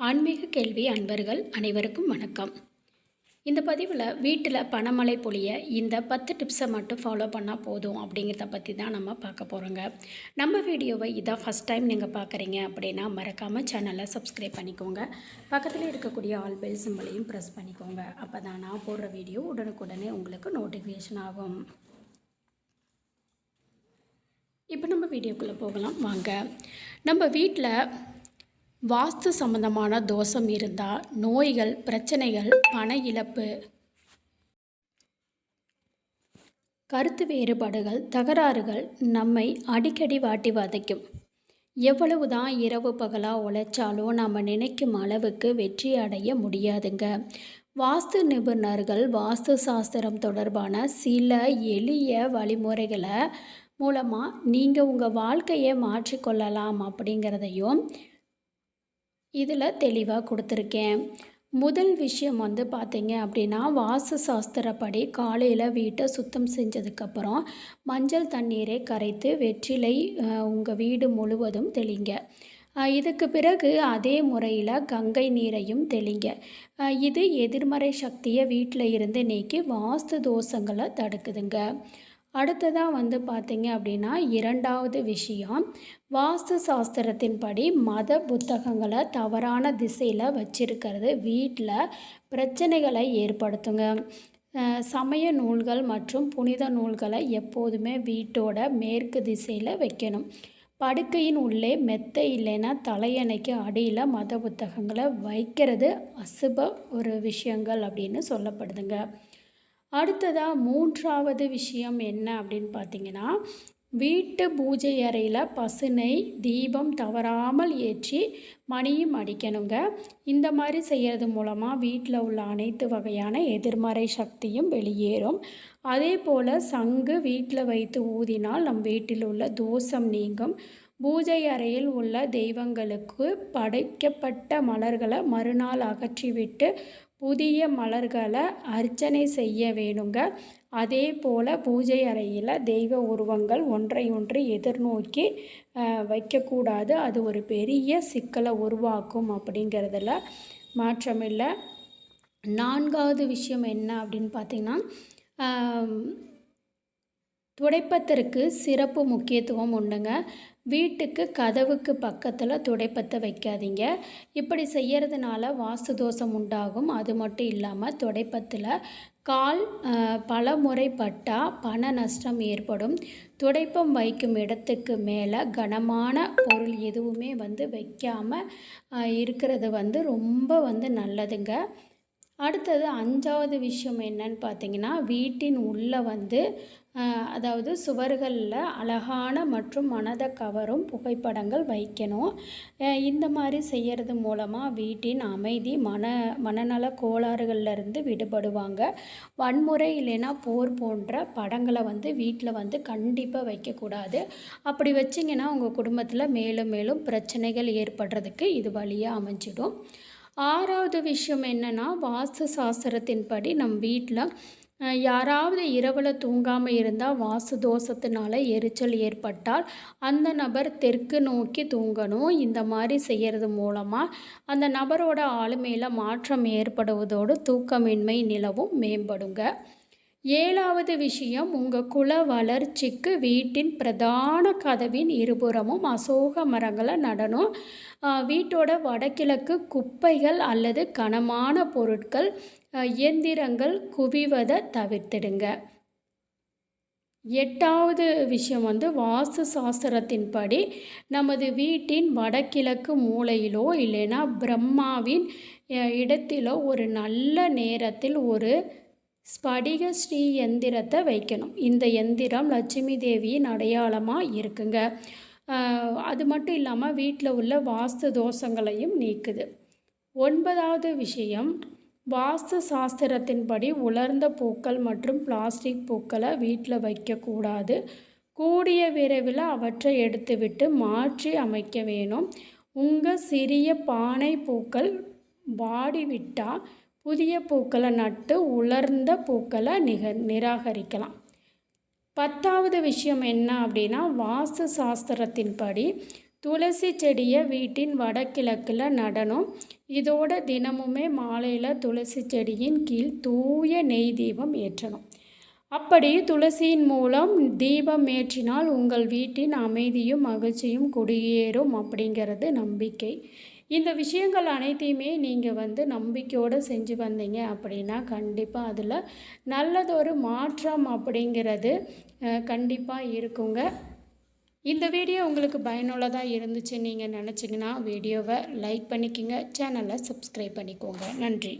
ஆன்மீக கேள்வி அன்பர்கள் அனைவருக்கும் வணக்கம். இந்த பதிவில் வீட்டில் பணமழை பொழிய இந்த பத்து டிப்ஸை மட்டும் ஃபாலோ பண்ணால் போதும் அப்படிங்கிறத பற்றி தான் நம்ம பார்க்க போகிறோங்க நம்ம வீடியோவை இதான் ஃபஸ்ட் டைம் நீங்கள் பார்க்குறீங்க அப்படின்னா மறக்காமல் சேனலை சப்ஸ்கிரைப் பண்ணிக்கோங்க. பக்கத்தில் இருக்கக்கூடிய ஆல் பெல் சிம்பிளையும் ப்ரெஸ் பண்ணிக்கோங்க. அப்போ தான் நான் போடுற வீடியோ உடனுக்குடனே உங்களுக்கு நோட்டிஃபிகேஷன் ஆகும். இப்போ நம்ம வீடியோக்குள்ளே போகலாம். வாங்க. நம்ம வீட்டில் வாஸ்து சம்பந்தமான தோஷம் இருந்தால் நோய்கள் பிரச்சனைகள் பண இழப்பு. கருத்து வேறுபாடுகள் தகராறுகள் நம்மை அடிக்கடி வாட்டி வதைக்கும். எவ்வளவு தான் இரவு பகலாக உழைச்சாலும் நம்ம நினைக்கும் அளவுக்கு வெற்றி அடைய முடியாதுங்க. வாஸ்து நிபுணர்கள் வாஸ்து சாஸ்திரம் தொடர்பான சில எளிய வழிமுறைகளை மூலமாக நீங்கள் உங்கள் வாழ்க்கையை மாற்றிக்கொள்ளலாம் அப்படிங்கிறதையும் இதில் தெளிவாக கொடுத்துருக்கேன். முதல் விஷயம் வந்து பார்த்தீங்க அப்படின்னா வாஸ்து சாஸ்திரப்படி காலையில் வீட்டை சுத்தம் செஞ்சதுக்கப்புறம் மஞ்சள் தண்ணீரை கரைத்து வெற்றிலை உங்கள் வீடு முழுவதும் தெளிங்க. இதுக்கு பிறகு அதே முறையில் கங்கை நீரையும் தெளிங்க. இது எதிர்மறை சக்தியை வீட்டில் இருந்து நீக்கி வாஸ்து தோஷங்களை தடுக்குதுங்க. அடுத்ததாக வந்து பார்த்தீங்க அப்படின்னா இரண்டாவது விஷயம் வாஸ்து சாஸ்திரத்தின்படி மத புத்தகங்களை தவறான திசையில் வச்சிருக்கிறது. வீட்டில் பிரச்சனைகளை ஏற்படுத்துங்க. சமய நூல்கள் மற்றும் புனித நூல்களை எப்போதுமே வீட்டோட மேற்கு திசையில் வைக்கணும். படுக்கையின் உள்ளே மெத்தை இல்லைன்னா தலையணைக்கு அடியில் மத புத்தகங்களை வைக்கிறது அசுப ஒரு விஷயங்கள் அப்படின்னு சொல்லப்படுதுங்க. அடுத்ததாக மூன்றாவது விஷயம் என்ன அப்படின்னு பார்த்தீங்கன்னா வீட்டு பூஜை அறையில் பசுனை தீபம் தவறாமல் ஏற்றி மணியும் அடிக்கணுங்க. இந்த மாதிரி செய்கிறது மூலமாக வீட்டில் உள்ள அனைத்து வகையான எதிர்மறை சக்தியும் வெளியேறும். அதே போல் சங்கு வீட்டில் வைத்து ஊதினால் நம் வீட்டில் உள்ள தோஷம் நீங்கும். பூஜை அறையில் உள்ள தெய்வங்களுக்கு படைக்கப்பட்ட மலர்களை மறுநாள் அகற்றிவிட்டு புதிய மலர்களை அர்ச்சனை செய்ய வேணுங்க அதே போல் பூஜை அறையில் தெய்வ உருவங்கள் ஒன்றை ஒன்று எதிர்நோக்கி வைக்கக்கூடாது. அது ஒரு பெரிய சிக்கலை உருவாக்கும் அப்படிங்கிறதுல மாற்றமில்லை. நான்காவது விஷயம் என்ன அப்படின்னு பார்த்தீங்கன்னா துடைப்பத்திற்கு சிறப்பு முக்கியத்துவம் உண்டுங்க. வீட்டுக்கு கதவுக்கு பக்கத்தில் துடைப்பத்தை வைக்காதீங்க. இப்படி செய்கிறதுனால வாஸ்து தோஷம் உண்டாகும். அது மட்டும் இல்லாமல் துடைப்பத்தில் கால் பல முறை பட்டால் பண நஷ்டம் ஏற்படும். துடைப்பம் வைக்கும் இடத்துக்கு மேலே கனமான பொருள் எதுவுமே வந்து வைக்காமல் இருக்கிறது வந்து ரொம்ப வந்து நல்லதுங்க. அடுத்தது அஞ்சாவது விஷயம் என்னன்னு பார்த்தீங்கன்னா வீட்டின் உள்ளே வந்து அதாவது சுவர்களில் அழகான மற்றும் மனதை கவரும் புகைப்படங்கள் வைக்கணும். இந்த மாதிரி செய்கிறது மூலமாக வீட்டின் அமைதி மன மனநல கோளாறுகள்லேருந்து விடுபடுவாங்க. வன்முறை இல்லைன்னா போர் போன்ற படங்களை வந்து வீட்டில் வந்து கண்டிப்பாக வைக்கக்கூடாது. அப்படி வச்சிங்கன்னா உங்கள் குடும்பத்தில் மேலும் மேலும் பிரச்சனைகள் ஏற்படுறதுக்கு இது வழியாக அமைஞ்சிடும். ஆறாவது விஷயம் என்னென்னா வாஸ்து சாஸ்திரத்தின்படி நம் வீட்டில் யாராவது இரவில் தூங்காமல் இருந்தால் வாஸ்து தோஷத்தினால எரிச்சல் ஏற்பட்டால் அந்த நபர் தெற்கு நோக்கி தூங்கணும். இந்த மாதிரி செய்கிறது மூலமாக அந்த நபரோட ஆளுமையில் மாற்றம் ஏற்படுவதோடு தூக்கமின்மை நிலவும் மேம்படுங்க. ஏழாவது விஷயம் உங்கள் குல வளர்ச்சிக்கு வீட்டின் பிரதான கதவின் இருபுறமும் அசோக மரங்களை நடணும். வீட்டோட வடகிழக்கு குப்பைகள் அல்லது கனமான பொருட்கள் இயந்திரங்கள் குவிவதை தவிர்த்திடுங்க. எட்டாவது விஷயம் வந்து வாஸ்து சாஸ்திரத்தின்படி நமது வீட்டின் வடகிழக்கு மூலையிலோ இல்லைன்னா பிரம்மாவின் இடத்திலோ ஒரு நல்ல நேரத்தில் ஒரு ஸ்படிக ஸ்ரீ எந்திரத்தை வைக்கணும். இந்த எந்திரம் லட்சுமி தேவியின் அடையாளமாக இருக்குங்க. அது மட்டும் இல்லாமல் வீட்டில் உள்ள வாஸ்து தோஷங்களையும் நீக்குது. ஒன்பதாவது விஷயம் வாஸ்து சாஸ்திரத்தின்படி உலர்ந்த பூக்கள் மற்றும் பிளாஸ்டிக் பூக்களை வீட்டில் வைக்கக்கூடாது. கூடிய விரைவில் அவற்றை எடுத்துவிட்டு மாற்றி அமைக்க வேணும். உங்கள் சிறிய பானை பூக்கள் வாடிவிட்டால் புதிய பூக்களை நட்டு உலர்ந்த பூக்களை நிக நிராகரிக்கலாம். பத்தாவது விஷயம் என்ன அப்படின்னா வாஸ்து சாஸ்திரத்தின்படி துளசி செடியை வீட்டின் வடகிழக்கில் நடணும். இதோட தினமுமே மாலையில் துளசி செடியின் கீழ் தூய நெய் தீபம் ஏற்றணும். அப்படி துளசியின் மூலம் தீபம் ஏற்றினால் உங்கள் வீட்டின் அமைதியும் மகிழ்ச்சியும் குடியேறும் அப்படிங்கிறது நம்பிக்கை. இந்த விஷயங்கள் அனைத்தையுமே நீங்கள் வந்து நம்பிக்கையோடு செஞ்சு வந்தீங்க அப்படின்னா கண்டிப்பாக அதில் நல்லதொரு மாற்றம் அப்படிங்கிறது கண்டிப்பாக இருக்குங்க. இந்த வீடியோ உங்களுக்கு பயனுள்ளதாக இருந்துச்சு நீங்கள் நினச்சிங்கன்னா வீடியோவை லைக் பண்ணிக்கோங்க சேனலை சப்ஸ்கிரைப் பண்ணிக்கோங்க. நன்றி.